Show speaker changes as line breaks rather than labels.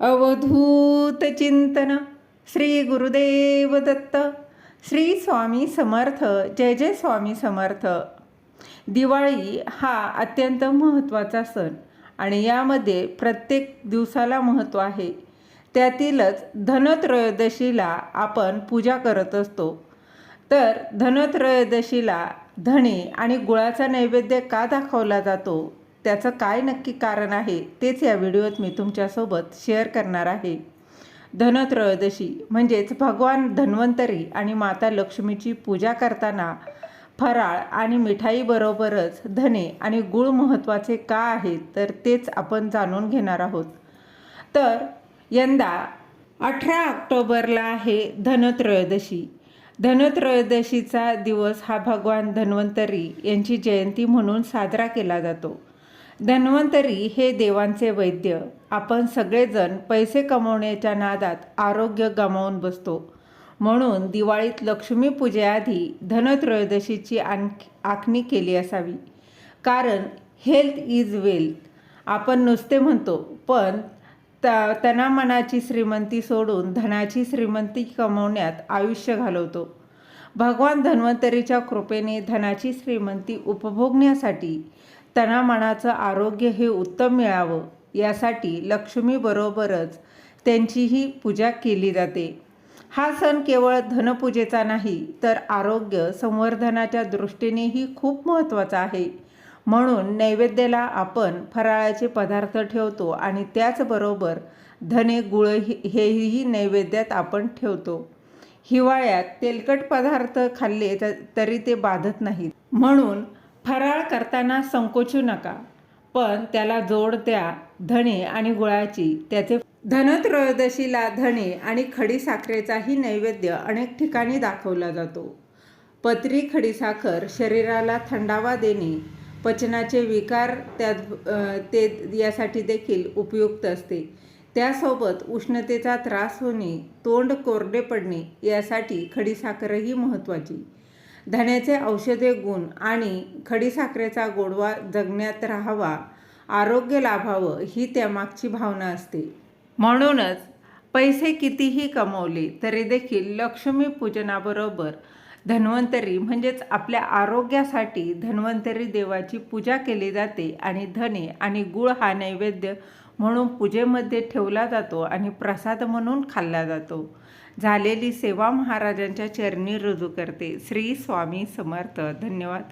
अवधूत चिंतन. श्री गुरुदेव दत्त. श्री स्वामी समर्थ. जय जय स्वामी समर्थ. दिवाळी हा अत्यंत महत्त्वाचा सण आणि यामध्ये प्रत्येक दिवसाला महत्त्व आहे. त्यातीलच धनत्रयोदशीला आपण पूजा करत असतो. तर धनत्रयोदशीला धणे आणि गुळाचा नैवेद्य का दाखवला जातो? त्याचं काय नक्की कारण आहे तेच या व्हिडिओत मी तुमच्यासोबत शेअर करणार आहे. धनत्रयोदशी म्हणजेच भगवान धन्वंतरी आणि माता लक्ष्मीची पूजा करताना फराळ आणि मिठाईबरोबरच धने आणि गुळ महत्त्वाचे का आहेत तर तेच आपण जाणून घेणार आहोत. तर यंदा अठरा ऑक्टोबरला आहे धनत्रयोदशी. धनत्रयोदशीचा दिवस हा भगवान धन्वंतरी यांची जयंती म्हणून साजरा केला जातो. धन्वंतरी हे देवांचे वैद्य. आपण सगळेजण पैसे कमवण्याच्या नादात आरोग्य गमावून बसतो. म्हणून दिवाळीत लक्ष्मीपूजेआधी धनत्रयोदशीची आणखी आखणी केली असावी. कारण हेल्थ इज वेल्थ. आपण नुसते म्हणतो पण त तनामनाची श्रीमंती सोडून धनाची श्रीमंती कमवण्यात आयुष्य घालवतो. भगवान धन्वंतरीच्या कृपेने धनाची श्रीमंती उपभोगण्यासाठी तनामनाचं आरोग्य हे उत्तम मिळावं यासाठी लक्ष्मीबरोबरच त्यांचीही पूजा केली जाते. हा सण केवळ धनपूजेचा नाही तर आरोग्य संवर्धनाच्या दृष्टीनेही खूप महत्त्वाचा आहे. म्हणून नैवेद्याला आपण फराळाचे पदार्थ ठेवतो आणि त्याचबरोबर धने गुळ हेही नैवेद्यात आपण ठेवतो. हिवाळ्यात तेलकट पदार्थ खाल्ले तरी ते बाधत नाहीत. म्हणून फराळ करताना संकोचू नका. पण त्याला जोड द्या. धणे आणि गुळाची. त्याचे धनत्रयोदशीला धणे आणि खडीसाखरेचाही नैवेद्य अनेक ठिकाणी दाखवला जातो. पत्री खडीसाखर शरीराला थंडावा देणे पचनाचे विकार त्यात ते यासाठी देखील उपयुक्त असते. त्यासोबत उष्णतेचा त्रास होणे तोंड कोरडे पडणे यासाठी खडीसाखरही महत्त्वाची. धण्याचे औषधे गुण आणि खडीसाखरेचा गोडवा जगण्यात राहावा आरोग्य लाभावं ही त्यामागची भावना असते. म्हणूनच पैसे कितीही कमवले तरी देखील लक्ष्मीपूजनाबरोबर धन्वंतरी म्हणजेच आपल्या आरोग्यासाठी धन्वंतरी देवाची पूजा केली जाते आणि धने आणि गुळ हा नैवेद्य म्हणून पूजेमध्ये ठेवला जातो आणि प्रसाद म्हणून खाल्ला जातो. झालेली सेवा महाराजांच्या चरणी रुजू करते. श्री स्वामी समर्थ. धन्यवाद.